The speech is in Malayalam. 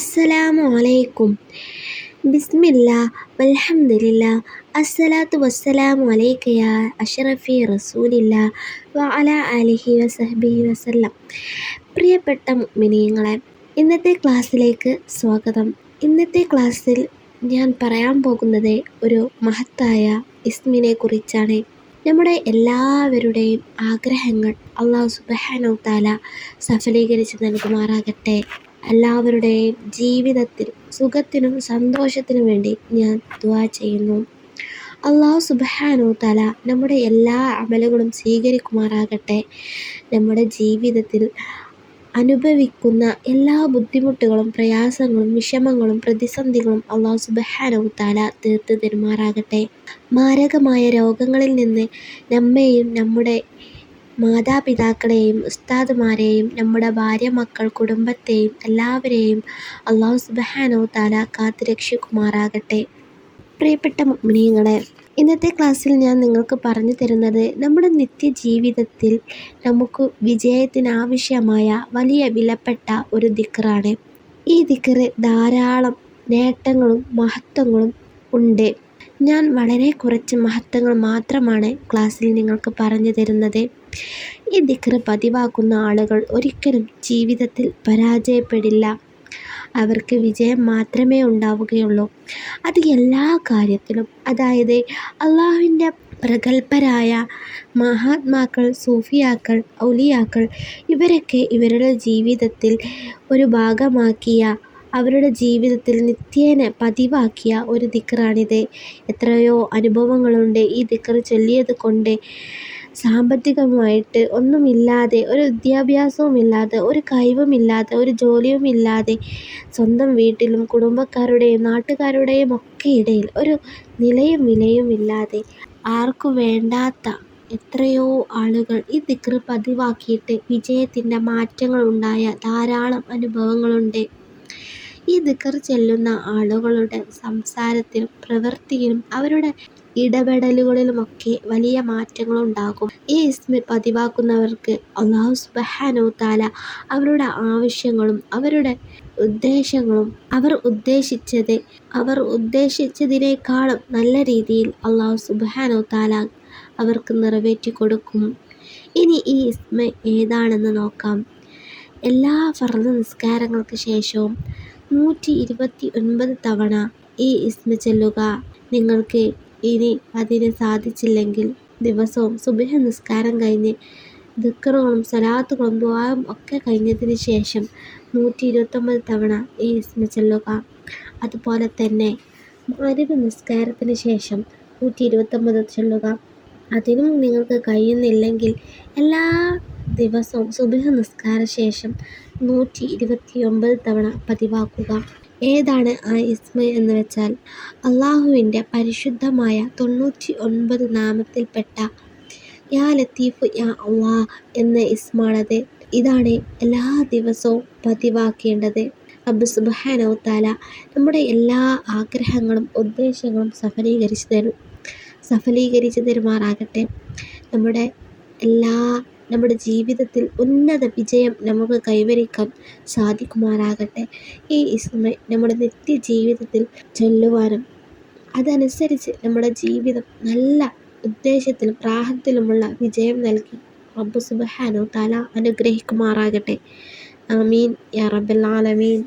അസ്സലാമു അലൈക്കും. ബിസ്മില്ല വൽഹംദുലില്ല അസ്സലാത്തു വസ്സലാമു അലൈക്കയ അഷറഫി റസൂലില്ല വ അല അലിഹി വസഹബിഹി വസല്ലം. പ്രിയപ്പെട്ട മിനിയങ്ങളെ ഇന്നത്തെ ക്ലാസ്സിലേക്ക് സ്വാഗതം. ഇന്നത്തെ ക്ലാസ്സിൽ ഞാൻ പറയാൻ പോകുന്നത് ഒരു മഹത്തായ ഇസ്മിനെ കുറിച്ചാണ്. നമ്മുടെ എല്ലാവരുടെയും ആഗ്രഹങ്ങൾ അള്ളാഹു സുബഹാനോ താല സഫലീകരിച്ച് നൽകുമാറാകട്ടെ. എല്ലാവരുടെയും ജീവിതത്തിൽ സുഖത്തിനും സന്തോഷത്തിനും വേണ്ടി ഞാൻ ദുവാ ചെയ്യുന്നു. അള്ളാഹു സുബ്ഹാനഹു തല നമ്മുടെ എല്ലാ അമലുകളും സ്വീകരിക്കുമാറാകട്ടെ. നമ്മുടെ ജീവിതത്തിൽ അനുഭവിക്കുന്ന എല്ലാ ബുദ്ധിമുട്ടുകളും പ്രയാസങ്ങളും വിഷമങ്ങളും പ്രതിസന്ധികളും അള്ളാഹു സുബ്ഹാനഹു തല തീർത്ത് തരുമാറാകട്ടെ. മാരകമായ രോഗങ്ങളിൽ നിന്ന് നമ്മെയും നമ്മുടെ മാതാപിതാക്കളെയും ഉസ്താദുമാരെയും നമ്മുടെ ഭാര്യ മക്കൾ കുടുംബത്തെയും എല്ലാവരെയും അള്ളാഹു സുബ്ഹാനഹു താല കാത്തുരക്ഷിക്കുമാറാകട്ടെ പ്രിയപ്പെട്ട മുഅ്മിനീങ്ങളെ ഇന്നത്തെ ക്ലാസ്സിൽ ഞാൻ നിങ്ങൾക്ക് പറഞ്ഞു തരുന്നത് നമ്മുടെ നിത്യജീവിതത്തിൽ നമുക്ക് വിജയത്തിനാവശ്യമായ വലിയ വിലപ്പെട്ട ഒരു ദിക്കറാണ് ഈ ദിക്കറ് ധാരാളം നേട്ടങ്ങളും മഹത്വങ്ങളും ഉണ്ട്. ഞാൻ വളരെ കുറച്ച് മഹത്വങ്ങൾ മാത്രമാണ് ക്ലാസ്സിൽ നിങ്ങൾക്ക് പറഞ്ഞു തരുന്നത്. ഈ ദിക്കറ് പതിവാക്കുന്ന ആളുകൾ ഒരിക്കലും ജീവിതത്തിൽ പരാജയപ്പെടില്ല. അവർക്ക് വിജയം മാത്രമേ ഉണ്ടാവുകയുള്ളൂ. അത് എല്ലാ കാര്യത്തിലും അതായത് അള്ളാഹുവിന്റെ പ്രഗത്ഭരായ മഹാത്മാക്കൾ സൂഫിയാക്കൾ ഔലിയാക്കൾ ഇവരൊക്കെ ഇവരുടെ ജീവിതത്തിൽ ഒരു ഭാഗമാക്കിയ അവരുടെ ജീവിതത്തിൽ നിത്യേന പതിവാക്കിയ ഒരു ദിക്റാണിത് എത്രയോ അനുഭവങ്ങളുണ്ട് ഈ ദിക്റ് ചൊല്ലിയത് കൊണ്ട്. സാമ്പത്തികമായിട്ട് ഒന്നുമില്ലാതെ ഒരു വിദ്യാഭ്യാസവുമില്ലാതെ ഒരു കഴിവുമില്ലാതെ ഒരു ജോലിയുമില്ലാതെ സ്വന്തം വീട്ടിലും കുടുംബക്കാരുടെയും നാട്ടുകാരുടെയും ഒക്കെ ഇടയിൽ ഒരു നിലയും വിലയുമില്ലാതെ ആർക്കു വേണ്ടാത്ത എത്രയോ ആളുകൾ ഈ ദിക്റ് പതിവാക്കിയിട്ട് വിജയത്തിന്റെ മാറ്റങ്ങളുണ്ടായ ധാരാളം അനുഭവങ്ങളുണ്ട്. ഈ ദിക്കർ ചെല്ലുന്ന ആളുകളുടെ സംസാരത്തിലും പ്രവൃത്തിയിലും അവരുടെ ഇടപെടലുകളിലുമൊക്കെ വലിയ മാറ്റങ്ങളുണ്ടാകും. ഈ ഇസ്മി പതിവാക്കുന്നവർക്ക് അള്ളാഹു സുബഹാനോ താല അവരുടെ ആവശ്യങ്ങളും അവരുടെ ഉദ്ദേശങ്ങളും അവർ ഉദ്ദേശിച്ചത് അവർ ഉദ്ദേശിച്ചതിനേക്കാളും നല്ല രീതിയിൽ അള്ളാഹു സുബഹാനോ താല അവർക്ക് നിറവേറ്റി കൊടുക്കും. ഇനി ഈ ഇസ്മ ഏതാണെന്ന് നോക്കാം. എല്ലാ ഫർദ് നിസ്കാരങ്ങൾക്ക് ശേഷവും നൂറ്റി ഇരുപത്തി ഒൻപത് തവണ ഈ ഇസ്മ ചൊല്ലുക. നിങ്ങൾക്ക് ഇനി അതിന് സാധിച്ചില്ലെങ്കിൽ ദിവസവും സുബഹ നിസ്കാരം കഴിഞ്ഞ് ദുഃഖങ്ങളും സ്വലാത്തുകളും ദുആയും ഒക്കെ കഴിഞ്ഞതിന് ശേഷം നൂറ്റി ഇരുപത്തൊമ്പത് തവണ ഈ ഇസ്മ ചൊല്ലുക. അതുപോലെ തന്നെ മഗ്‌രിബ് നിസ്കാരത്തിന് ശേഷം നൂറ്റി ഇരുപത്തൊമ്പത് ചൊല്ലുക. അതിനും നിങ്ങൾക്ക് കഴിയുന്നില്ലെങ്കിൽ എല്ലാ ദിവസവും സുബിഹ നിസ്കാര ശേഷം നൂറ്റി ഇരുപത്തി ഒമ്പത് തവണ പതിവാക്കുക. ഏതാണ് ആ ഇസ്മ എന്ന് വെച്ചാൽ? അള്ളാഹുവിന്റെ പരിശുദ്ധമായ തൊണ്ണൂറ്റി ഒൻപത് നാമത്തിൽപ്പെട്ട യാ ലത്തീഫ് യാ അള്ളാഹ് എന്ന ഇസ്മാണത് ഇതാണ് എല്ലാ ദിവസവും പതിവാക്കേണ്ടത്. റബ്ബ് സുബ്ഹാനഹു തആല നമ്മുടെ എല്ലാ ആഗ്രഹങ്ങളും ഉദ്ദേശങ്ങളും സഫലീകരിച്ചു തരും. സഫലീകരിച്ചു തരുമാറാകട്ടെ. നമ്മുടെ എല്ലാ നമ്മുടെ ജീവിതത്തിൽ ഉന്നത വിജയം നമുക്ക് കൈവരിക്കാൻ സാധിക്കുമാറാകട്ടെ. ഈ ഇസ്മ നമ്മുടെ നിത്യജീവിതത്തിൽ ചൊല്ലുവാനും അതനുസരിച്ച് നമ്മുടെ ജീവിതം നല്ല ഉദ്ദേശത്തിലും പ്രാഹത്തിലുമുള്ള വിജയം നൽകി റബ്ബു സുബ്ഹാനഹു തല അനുഗ്രഹിക്കുമാറാകട്ടെ. ആമീൻ. യാ റബ്ബൽ ആലമീൻ.